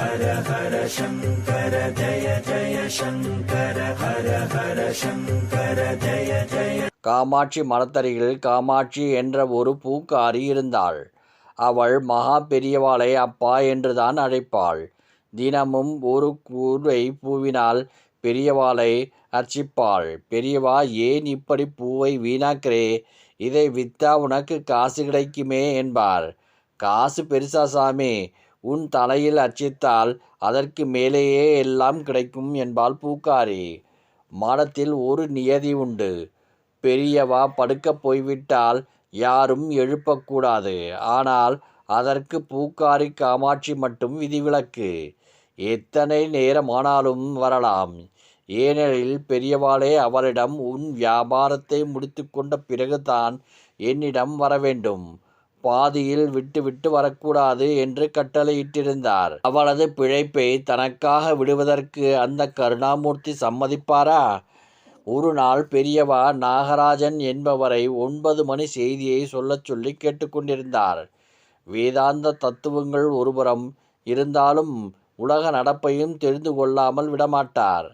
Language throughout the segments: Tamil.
ஹர ஹர சங்கர ஜய ஜய சங்கர ஹர ஹர சங்கர ஜய ஜய காமாட்சி மரத்தருகில் காமாட்சி என்ற ஒரு பூக்காரி இருந்தாள். அவள் மகா பெரியவாளை அப்பா என்றுதான் அழைப்பாள். தினமும் ஒரு கூர்வை பூவினால் பெரியவாளை அர்ச்சிப்பாள். பெரியவா ஏன் இப்படி பூவை வீணாக்கிறே? இதை வித்தா உனக்கு காசு கிடைக்குமே என்பார். காசு பெருசா சாமி. உன் தலையில் அர்ச்சித்தால் அதற்கு மேலேயே எல்லாம் கிடைக்கும் என்பாள் பூக்காரி. மாடத்தில் ஒரு நியதி உண்டு. பெரியவா படுக்கப் போய்விட்டால் யாரும் எழுப்பக்கூடாது ஆனால் அதற்கு பூக்காரி காமாட்சி மட்டும் விதிவிலக்கு. எத்தனை நேரமானாலும் வரலாம். ஏனெனில் பெரியவாளே அவளிடம் உன் வியாபாரத்தை முடித்துக்கொண்ட பிறகுதான் என்னிடம் வர வேண்டும் பாதியில் விட்டு விட்டு வரக்கூடாது என்று கட்டளையிட்டிருந்தார். அவளது பிழைப்பை தனக்காக விடுவதற்கு அந்த கருணாமூர்த்தி சம்மதிப்பாரா? ஒரு நாள் பெரியவா நாகராஜன் என்பவரை ஒன்பது மணி செய்தியை சொல்லச் சொல்லி கேட்டுக்கொண்டிருந்தார் வேதாந்த தத்துவங்கள் ஒருபுறம் இருந்தாலும் உலக நடப்பையும் தெரிந்து கொள்ளாமல் விடமாட்டார்.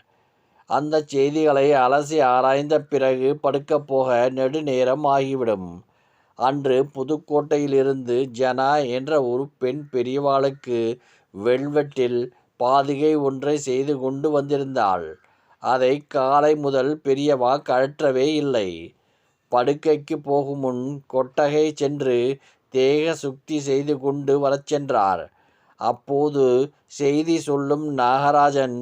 அந்த செய்திகளை அலசி ஆராய்ந்த பிறகு படுக்கப் போக நெடுநேரம் ஆகிவிடும். அன்று புதுக்கோட்டையிலிருந்து ஜனா என்ற ஒரு பெண் பெரியவாளுக்கு வெல்வெட்டில் பாதுகை ஒன்றை செய்து கொண்டு வந்திருந்தாள். அதை காலை முதல் பெரியவா கழற்றவே இல்லை. படுக்கைக்கு போகும் முன் கொட்டகை சென்று தேக சுக்தி செய்து கொண்டு வரச் சென்றார். அப்போது செய்தி சொல்லும் நாகராஜன்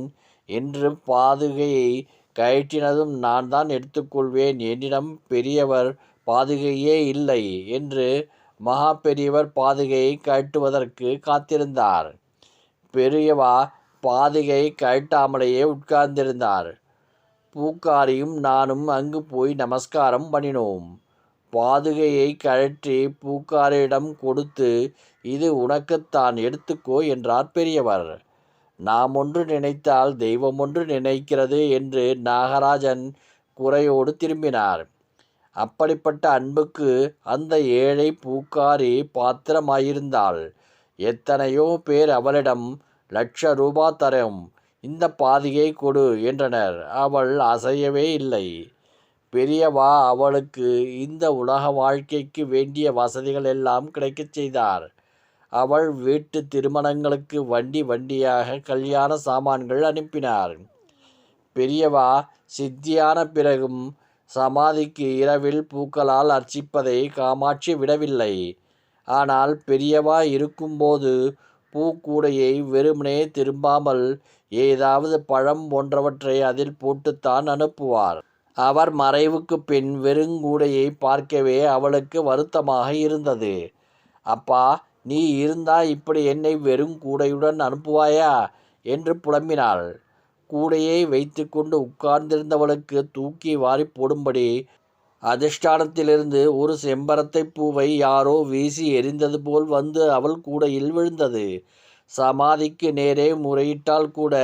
என்று பாதுகையை கழற்றினதும் நான் தான் எடுத்துக்கொள்வேன் என்னிடம் பெரியவர் பாதுகையே இல்லை என்று மகா பெரியவர் பாதுகையை கழட்டுவதற்கு காத்திருந்தார். பெரியவா பாதுகை கழட்டாமலேயே உட்கார்ந்திருந்தார். பூக்காரியும் நானும் அங்கு போய் நமஸ்காரம் பண்ணினோம். பாதுகையை கழற்றி பூக்காரியிடம் கொடுத்து இது உனக்குத்தான் எடுத்துக்கோ என்றார் பெரியவர். நாம் ஒன்று நினைத்தால் தெய்வம் ஒன்று நினைக்கிறது என்று நாகராஜன் குறையோடு திரும்பினார். அப்படிப்பட்ட அன்புக்கு அந்த ஏழை பூக்காரி பாத்திரமாயிருந்தாள். எத்தனையோ பேர் அவளிடம் லட்ச ரூபா தரும் இந்த பாதியை கொடு என்றனர். அவள் அசையவே இல்லை. பெரியவா அவளுக்கு இந்த உலக வாழ்க்கைக்கு வேண்டிய வசதிகள் எல்லாம் கிடைக்கச் செய்தார். அவள் வீட்டு திருமணங்களுக்கு வண்டி வண்டியாக கல்யாண சாமான்கள் அனுப்பினார். பெரியவா சித்தியான பிறகும் சமாதிக்கு இரவில் பூக்களால் அர்ச்சிப்பதை காமாட்சி விடவில்லை. ஆனால் பெரியவா இருக்கும்போது பூக்கூடையை வெறுமனே திரும்பாமல் ஏதாவது பழம் போன்றவற்றை அதில் போட்டுத்தான் அனுப்புவார். அவர் மறைவுக்கு பின் வெறுங்கூடையை பார்க்கவே அவளுக்கு வருத்தமாக இருந்தது. அப்பா நீ இருந்தா இப்படி என்னை வெறும் கூடையுடன் அனுப்புவாயா? என்று புலம்பினாள். கூடையை வைத்துக்கொண்டு உட்கார்ந்திருந்தவளுக்கு தூக்கி வாரி போடும்படி அதிஷ்டானத்திலிருந்து ஒரு செம்பரத்தை பூவை யாரோ வீசி எரிந்தது போல் வந்து அவள் கூடையில் விழுந்தது. சமாதிக்கு நேரே முறையிட்டால் கூட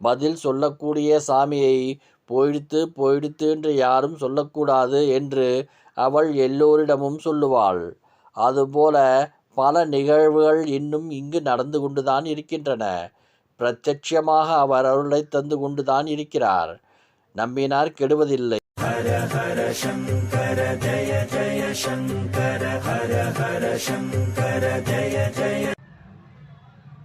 பதில் சொல்லக்கூடிய சாமியை போயிடுத்து போயிடுத்து என்று யாரும் சொல்லக்கூடாது என்று அவள் எல்லோரிடமும் சொல்லுவாள். அதுபோல பல நிகழ்வுகள் இன்னும் இங்கு நடந்து கொண்டுதான் இருக்கின்றன. பிரத்யட்சமாக அவர் அருளை தந்து கொண்டுதான் இருக்கிறார். நம்பினார் கெடுவதில்லை. ஹர ஹர சங்கர ஜய ஜய சங்கர ஹர ஹர சங்கர ஜய ஜய